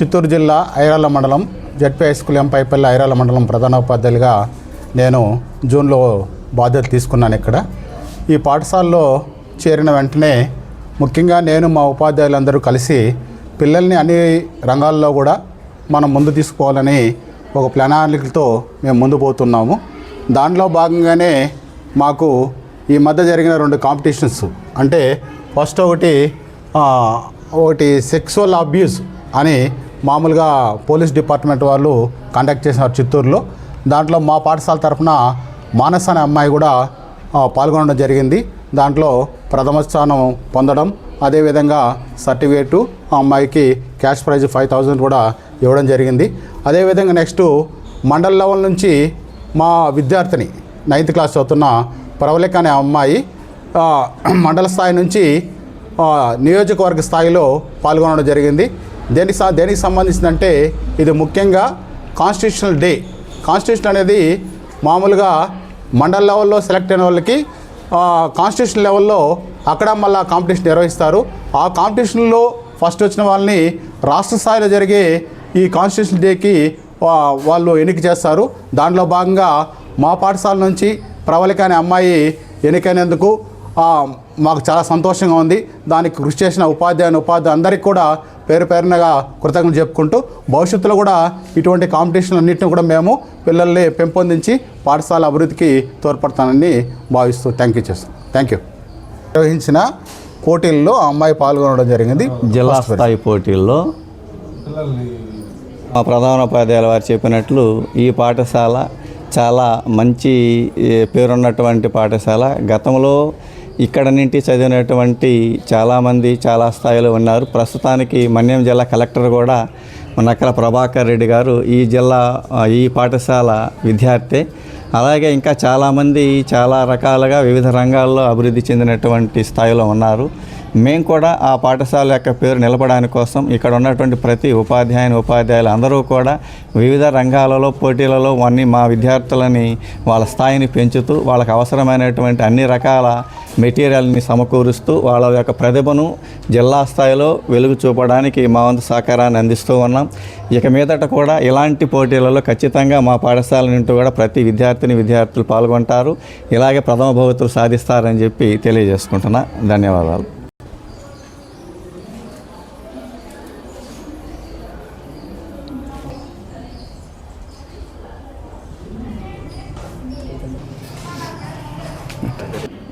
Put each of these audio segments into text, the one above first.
చిత్తూరు జిల్లా ఐరాల మండలం ZP high school Empaipalli Irala మండలం ప్రధానోపాధ్యాయులుగా నేను జూన్లో బాధ్యత తీసుకున్నాను ఇక్కడ. ఈ పాఠశాలలో చేరిన వెంటనే ముఖ్యంగా నేను మా ఉపాధ్యాయులందరూ కలిసి పిల్లల్ని అన్ని రంగాల్లో కూడా మనం ముందు తీసుకోవాలని ఒక ప్రణాళికతో మేము ముందు పోతున్నాము. దాంట్లో భాగంగానే మాకు ఈ మధ్య జరిగిన రెండు కాంపిటీషన్స్ అంటే ఫస్ట్ ఒకటి ఒకటి సెక్సువల్ అబ్యూస్ అని మామూలుగా పోలీస్ డిపార్ట్మెంట్ వాళ్ళు కండక్ట్ చేసినారు చిత్తూరులో. దాంట్లో మా పాఠశాల తరఫున మానస్ అనే అమ్మాయి కూడా పాల్గొనడం జరిగింది. దాంట్లో ప్రథమ స్థానం పొందడం అదేవిధంగా సర్టిఫికేటు ఆ అమ్మాయికి క్యాష్ ప్రైజ్ ఫైవ్ థౌజండ్ కూడా ఇవ్వడం జరిగింది. అదేవిధంగా నెక్స్ట్ మండల్ లెవెల్ నుంచి మా విద్యార్థిని నైన్త్ క్లాస్ చదువుతున్న ప్రవళిక అనే అమ్మాయి మండల స్థాయి నుంచి నియోజకవర్గ స్థాయిలో పాల్గొనడం జరిగింది. దేనికి సా దేనికి సంబంధించిందంటే ఇది ముఖ్యంగా కాన్స్టిట్యూషనల్ డే కాన్స్టిట్యూషన్ అనేది మామూలుగా మండల్ లెవెల్లో సెలెక్ట్ అయిన వాళ్ళకి కాన్స్టిట్యూషన్ లెవెల్లో అక్కడ మళ్ళీ కాంపిటీషన్ నిర్వహిస్తారు. ఆ కాంపిటీషన్లో ఫస్ట్ వచ్చిన వాళ్ళని రాష్ట్ర స్థాయిలో జరిగే ఈ కాన్స్టిట్యూషన్ డేకి వా- వాళ్ళు ఎన్నిక చేస్తారు. దాంట్లో భాగంగా మా పాఠశాల నుంచి ప్రవళిక అనే అమ్మాయి ఎన్నికైనందుకు మాకు చాలా సంతోషంగా ఉంది. దానికి కృషి చేసిన ఉపాధ్యాయుని ఉపాధ్యాయు అందరికీ కూడా పేరు పేరునగా కృతజ్ఞతలు చెప్పుకుంటూ భవిష్యత్తులో కూడా ఇటువంటి కాంపిటీషన్లు అన్నింటినీ కూడా మేము పిల్లల్ని పెంపొందించి పాఠశాల అభివృద్ధికి తోడ్పడతానని భావిస్తూ థ్యాంక్ యూ చేస్తాం థ్యాంక్ యూ నిర్వహించిన పోటీల్లో ఆ అమ్మాయి పాల్గొనడం జరిగింది. జిల్లా స్థాయి పోటీల్లో మా ప్రధానోపాధ్యాయుల వారు చెప్పినట్లు ఈ పాఠశాల చాలా మంచి పేరున్నటువంటి పాఠశాల. గతంలో ఇక్కడ నుండి చదివినటువంటి చాలామంది చాలా స్థాయిలో ఉన్నారు. ప్రస్తుతానికి మన్యం జిల్లా కలెక్టర్ కూడా నక్కల ప్రభాకర్ రెడ్డి గారు ఈ జిల్లా ఈ పాఠశాల విద్యార్థి. అలాగే ఇంకా చాలామంది చాలా రకాలుగా వివిధ రంగాల్లో అభివృద్ధి చెందినటువంటి స్థాయిలో ఉన్నారు. మేము కూడా ఆ పాఠశాల యొక్క పేరు నిలపడానికి కోసం ఇక్కడ ఉన్నటువంటి ప్రతి ఉపాధ్యాయుని ఉపాధ్యాయులు అందరూ కూడా వివిధ రంగాలలో పోటీలలో అన్ని మా విద్యార్థులని వాళ్ళ స్థాయిని పెంచుతూ వాళ్ళకి అవసరమైనటువంటి అన్ని రకాల మెటీరియల్ని సమకూరుస్తూ వాళ్ళ యొక్క ప్రతిభను జిల్లా స్థాయిలో వెలుగు చూపడానికి మా వంతు సహకారాన్ని అందిస్తూ ఉన్నాం. ఇక మీదట కూడా ఇలాంటి పోటీలలో ఖచ్చితంగా మా పాఠశాల నుండి కూడా ప్రతి విద్యార్థిని విద్యార్థులు పాల్గొంటారు. ఇలాగే ప్రథమ భవితులు సాధిస్తారని చెప్పి తెలియజేసుకుంటున్నా. ధన్యవాదాలు.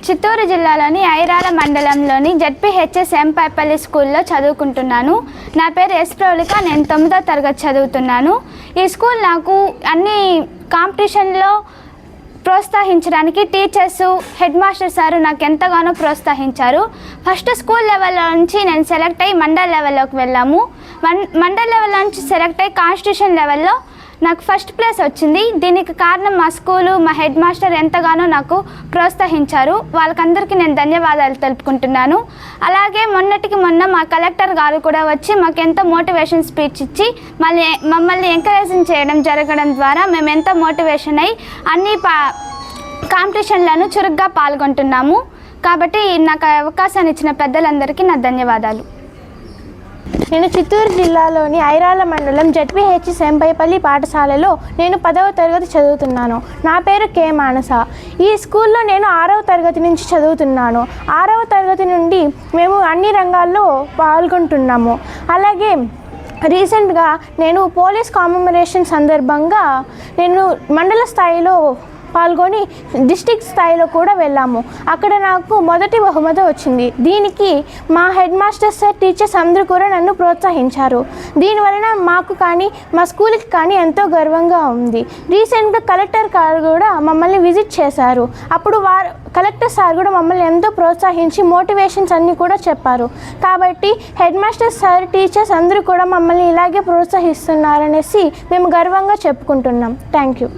చిత్తూరు జిల్లాలోని ఐరాల మండలంలోని జడ్పీహెచ్ఎస్ ఎంపైపల్లి స్కూల్లో చదువుకుంటున్నాను. నా పేరు ఎస్ ప్రౌలిక నేను తొమ్మిదో తరగతి చదువుతున్నాను. ఈ స్కూల్ నాకు అన్ని కాంపిటీషన్లో ప్రోత్సహించడానికి టీచర్స్ హెడ్ మాస్టర్ సారు నాకు ఎంతగానో ప్రోత్సహించారు. ఫస్ట్ స్కూల్ లెవెల్లో నుంచి నేను సెలెక్ట్ అయ్యి మండల్ లెవెల్లోకి వెళ్ళాము. మన్ మండల్ లెవెల్ నుంచి సెలెక్ట్ అయ్యి కాన్స్టిట్యూషన్ లెవెల్లో నాకు ఫస్ట్ ప్లేస్ వచ్చింది. దీనికి కారణం మా స్కూలు మా హెడ్ మాస్టర్ ఎంతగానో నాకు ప్రోత్సహించారు. వాళ్ళకందరికీ నేను ధన్యవాదాలు తెలుపుకుంటున్నాను. అలాగే మొన్నటికి మొన్న మా కలెక్టర్ గారు కూడా వచ్చి మాకు ఎంతో మోటివేషన్ స్పీచ్ ఇచ్చి మళ్ళీ మమ్మల్ని ఎంకరేజింగ్ చేయడం జరగడం ద్వారా మేము ఎంతో మోటివేషన్ అయ్యి అన్ని పా కాంపిటీషన్లను చురుగ్గా పాల్గొంటున్నాము. కాబట్టి నాకు అవకాశాన్ని ఇచ్చిన పెద్దలందరికీ నా ధన్యవాదాలు. నేను చిత్తూరు జిల్లాలోని ఐరాల మండలం జడ్పిహెచ్ సెంపైపల్లి పాఠశాలలో నేను పదవ తరగతి చదువుతున్నాను. నా పేరు కే మానస. ఈ స్కూల్లో నేను ఆరవ తరగతి నుంచి చదువుతున్నాను. ఆరవ తరగతి నుండి మేము అన్ని రంగాల్లో పాల్గొంటున్నాము. అలాగే రీసెంట్గా నేను పోలీస్ కామమరేషన్ సందర్భంగా నేను మండల స్థాయిలో పాల్గొని డిస్టిక్ స్థాయిలో కూడా వెళ్ళాము. అక్కడ నాకు మొదటి బహుమతి వచ్చింది. దీనికి మా హెడ్ మాస్టర్ సార్ టీచర్స్ అందరూ కూడా నన్ను ప్రోత్సహించారు. దీనివలన మాకు కానీ మా స్కూల్కి కానీ ఎంతో గర్వంగా ఉంది. రీసెంట్గా కలెక్టర్ గారు కూడా మమ్మల్ని విజిట్ చేశారు. అప్పుడు వారు కలెక్టర్ సార్ కూడా మమ్మల్ని ఎంతో ప్రోత్సహించి మోటివేషన్స్ అన్నీ కూడా చెప్పారు. కాబట్టి హెడ్ మాస్టర్ సార్ టీచర్స్ అందరూ కూడా మమ్మల్ని ఇలాగే ప్రోత్సహిస్తున్నారనేసి మేము గర్వంగా చెప్పుకుంటున్నాం. Thank you.